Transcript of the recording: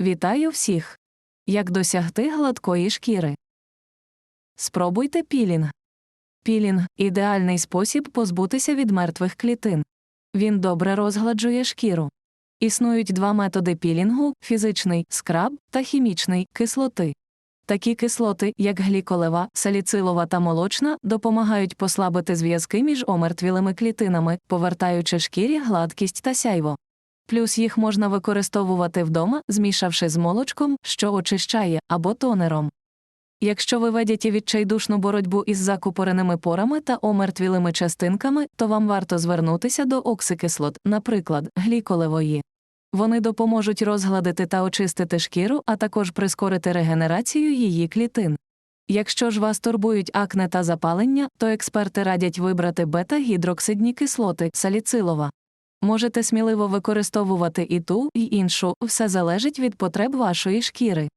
Вітаю всіх! Як досягти гладкої шкіри? Спробуйте пілінг. Пілінг ідеальний спосіб позбутися від мертвих клітин. Він добре розгладжує шкіру. Існують два методи пілінгу фізичний скраб та хімічний кислоти. Такі кислоти, як гліколева, саліцилова та молочна, допомагають послабити зв'язки між омертвілими клітинами, повертаючи шкірі гладкість та сяйво. Плюс їх можна використовувати вдома, змішавши з молочком, що очищає, або тонером. Якщо ви ведете відчайдушну боротьбу із закупореними порами та омертвілими частинками, то вам варто звернутися до оксикислот, наприклад, гліколевої. Вони допоможуть розгладити та очистити шкіру, а також прискорити регенерацію її клітин. Якщо ж вас турбують акне та запалення, то експерти радять вибрати бета-гідроксидні кислоти саліцилова. Можете сміливо використовувати і ту, і іншу, все залежить від потреб вашої шкіри.